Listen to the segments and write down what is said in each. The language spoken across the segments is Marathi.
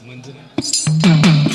हॅलो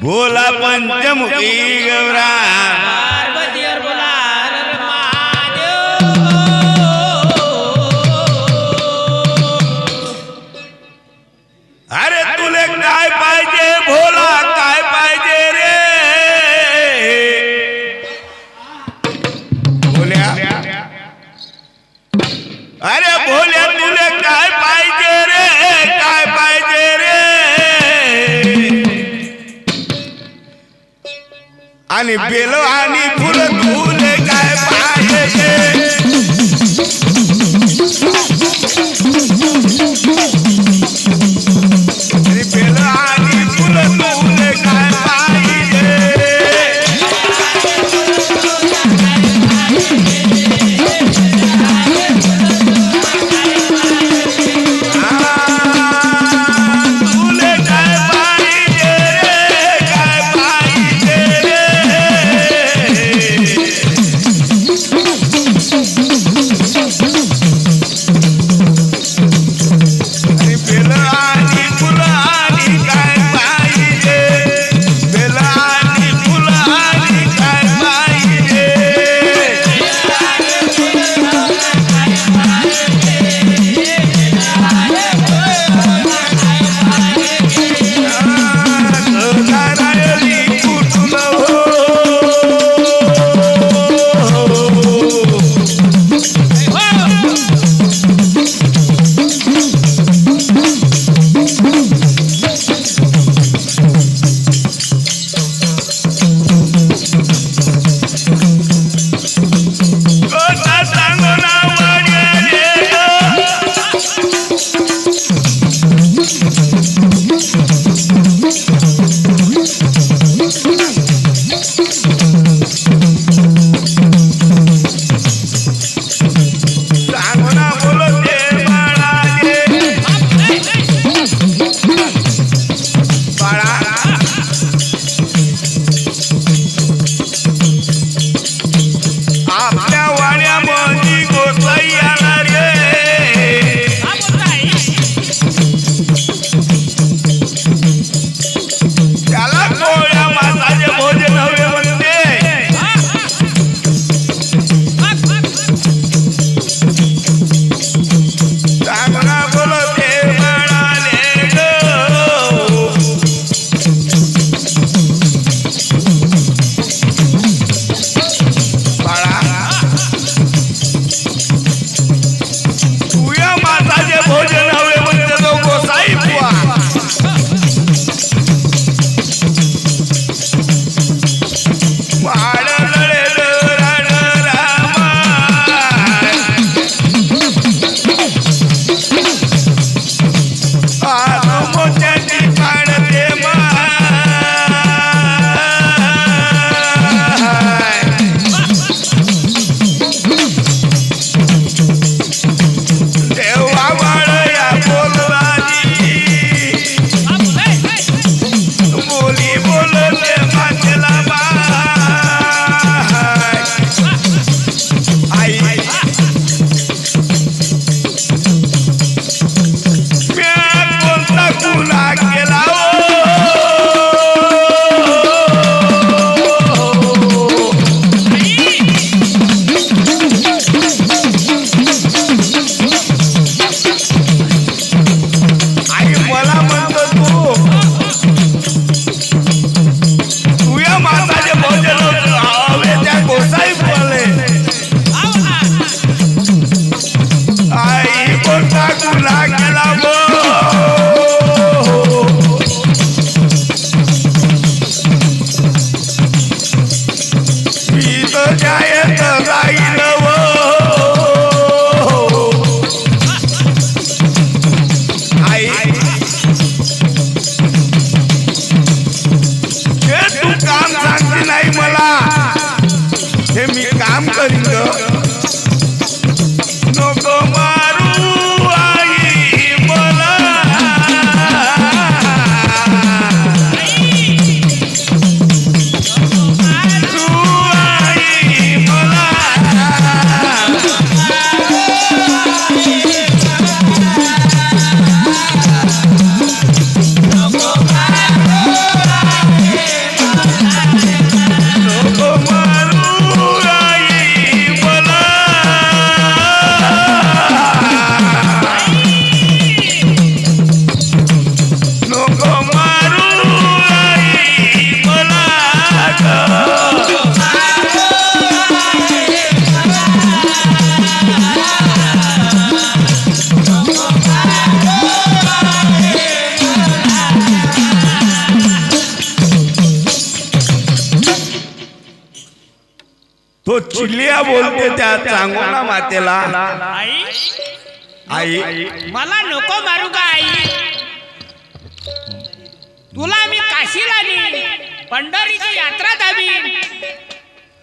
ભોલા પંચમુખી ગૌરા. आणि बेल मातेला. आई? आई. मला नको मारू का आई? तुला मी काशीला नेईन पंढरीची यात्रा दाबीन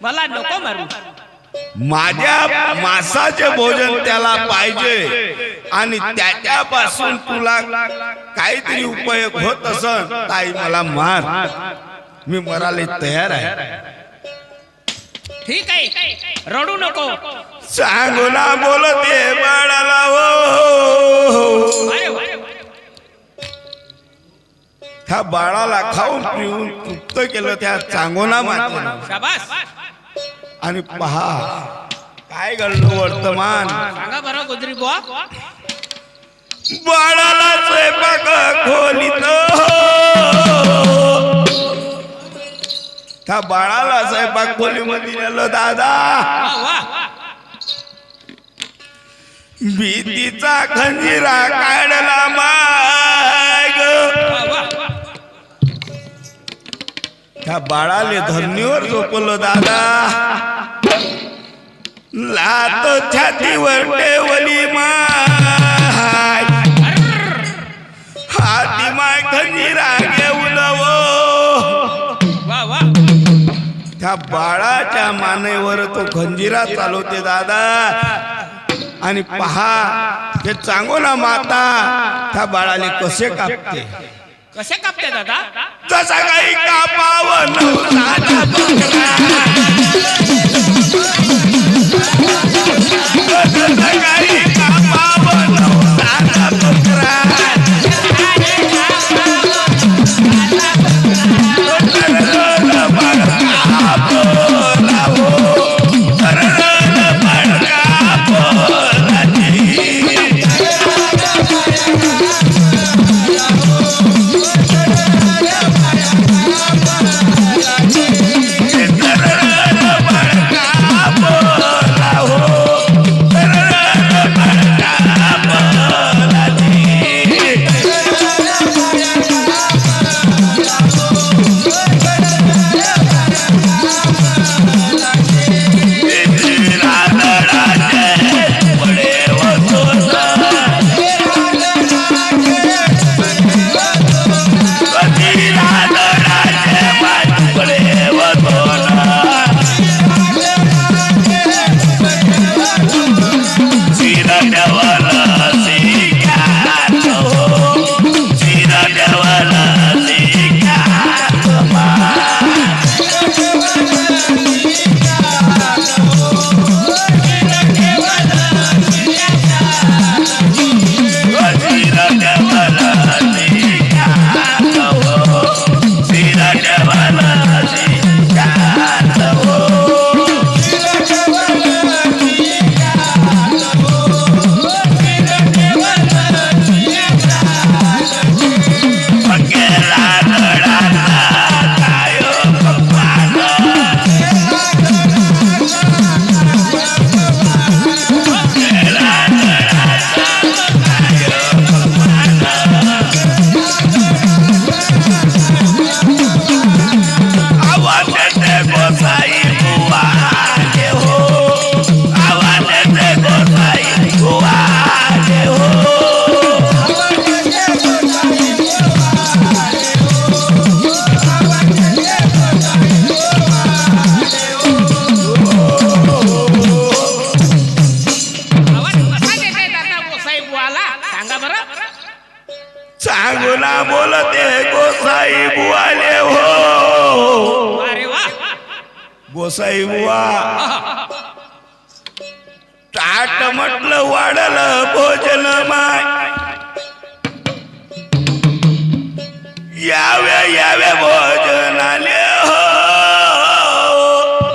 मला नको मारू. माझ्या मासाचे भोजन त्याला पाहिजे आणि त्याच्यापासून तुला काहीतरी उपयोग होत असन ताई मला मार. मी मरायला तयार आहे. ठीक आहे रडू नको. सांगू ना बोलते बाळाला हो अरे वा. त्या बाळाला खाऊन पिऊन तृप्त केलं त्या चांगोना शाबास. आणि पहा काय घडलं वर्तमान? बाळाला स्वयंपाक खोलीत त्या बाळाला स्वयंपाक खोलीमध्ये नेलं दादा. भीतीचा खंजिरा काढला माग. त्या बाळाले धरणीवर झोपलं दादा. लात छातीवर ठेवली माय हाती माय खंजीरा घेऊन त्या बाळाच्या मानेवर तो खंजिरा चालवते दादा. आणि पहा ते चांगोना माता त्या बाळाले कसे कापते कसे कापते दादा. जसा काही कापावं ताट म्हटलं वाढलं भोजन माय. यावे यावे भोजन आले हो.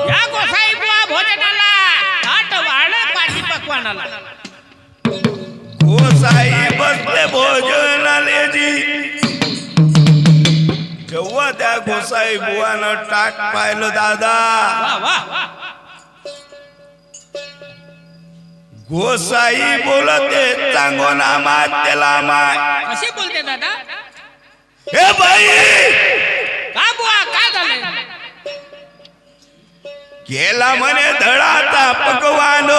या गोसाई बुवा भोजनाला. ताट वाढ पाठी पकवानाला. गोसाई बसले भोजन आले जी. जेव्हा त्या गोसाई बुवानं पाहिलं दादा. वा वा. गोसाई बोलते चांगोना मात त्याला माय कशी बोलते दादा? हे बाई! का बुवा काय झालं गेला म्हणे धडाचा पकवान.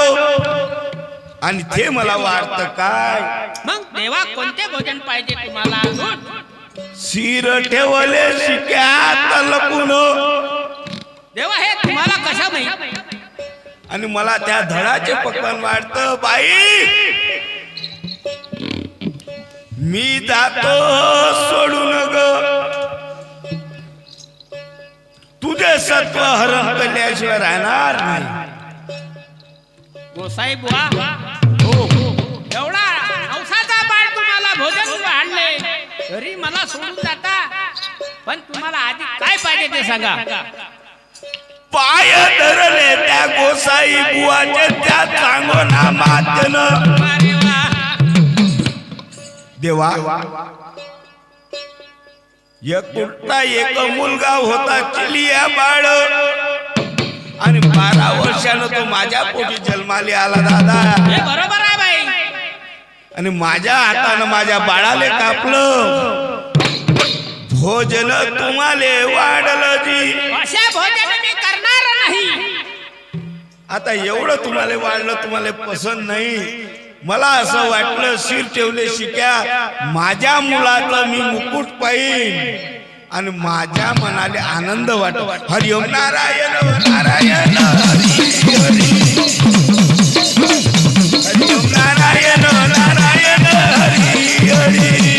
आणि ते मला वाटत काय? मग देवा कोणते भोजन पाहिजे तुम्हाला? अजून शिर ठेवले शिक्यात लपून. देवा हे तुम्हाला कशा माहीत? आणि मला त्या धडाचे पकवान वाटत बाई. मी जातो सोडून ग. तुझे सत्व हरण केल्याशिवाय राहणार नाही. गोसाई बुवा. हो, हो, हो. एवढा नवसाचा बाळ तुम्हाला भोजन आणले तरी मला सोडून जाता. पण तुम्हाला आधी काय पाहिजे ते सांगा. पाय धरले त्या गोसाई बुवाचे त्या चांगोना मातन. देवा एक कुठला एक मुलगा होता चिलिया बाळ. आणि बारा वर्षानं तो माझ्या पोटी जन्माले आला दादा. बरोबर आहे बाई. आणि माझ्या हातानं माझ्या बाळाले कापलं. भोजन तुम्हाले वाढलं जी. आता एवढं तुम्हाला वाढलं तुम्हाला पसंत नाही. मला असं वाटलं शिर ठेवले शिक्या माझ्या मुलाचं मी मुकुट पाहिन. आणि माझ्या मनाले आनंद वाट. हरिओम नारायण नारायण हरिओम नारायण नारायण हरी हरी.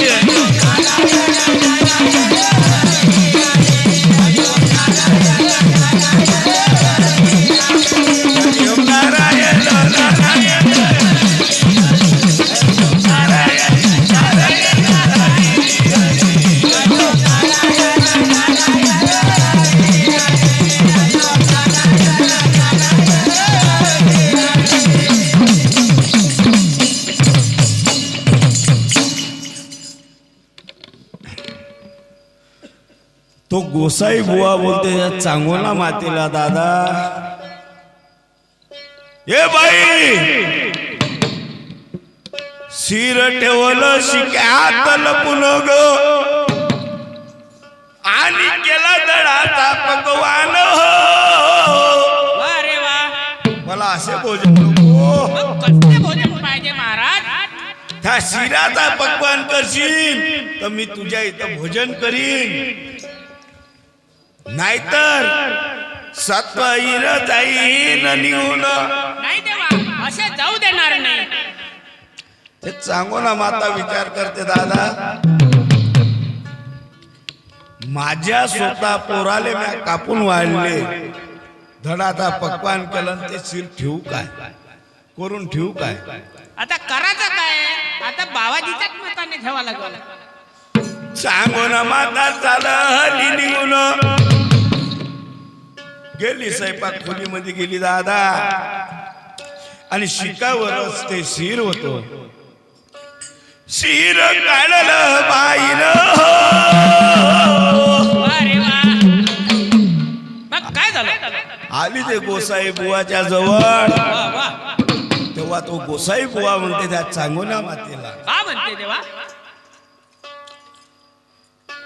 तो गोसाई बुवा बोलते या चांगोला मातीला दादा. ए बाई शिर ठेवलं शिक्यात लपून ग आणि केला दडाचा पकवान हो. रे वा. मला असे भोजन पाहिजे महाराज? त्या शिराचा पकवान करशील तर मी तुझ्या इथं भोजन करीन. नाहीतर सत्व इर जाईन निघून नाही देवा असे जाऊ देणार नाही. ते सांगू ना माता विचार करते दादा. माझ्या स्वतः पोराले मी कापून वाढले धडाचा पकवान केलं ते शिर ठेवू काय? करून ठेवू काय? आता करायचं काय? आता बाबाजीच्याच मताने ठेवा लागल. सांगू ना माता चाल हली निघून. गेली स्वयंपाक खोलीमध्ये गेली दादा. आणि शिकावरच ते शिर होतो. शिर काढलं बाईन. काय झालं? आली ते गोसाई बुवाच्या जवळ. तेव्हा तो गोसाई बुवा म्हणते त्या चांगोना मातेला. का म्हणते देवा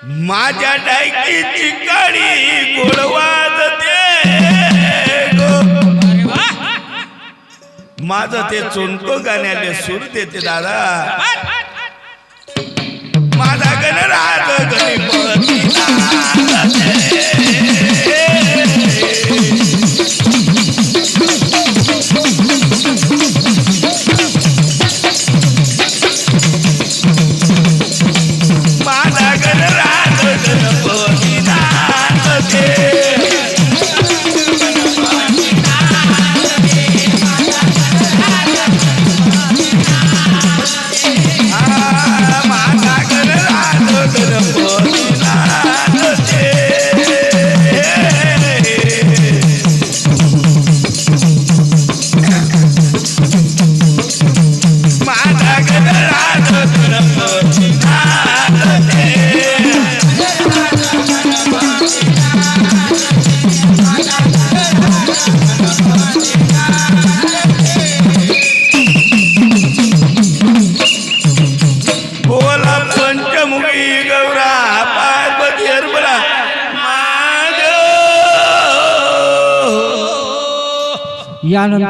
माझ्या डायकीची काळी गोडवाद दे गो. अरे वा माझं ते चोंटको गाण्याले सूर देते दादा. माझा गणराज गणपती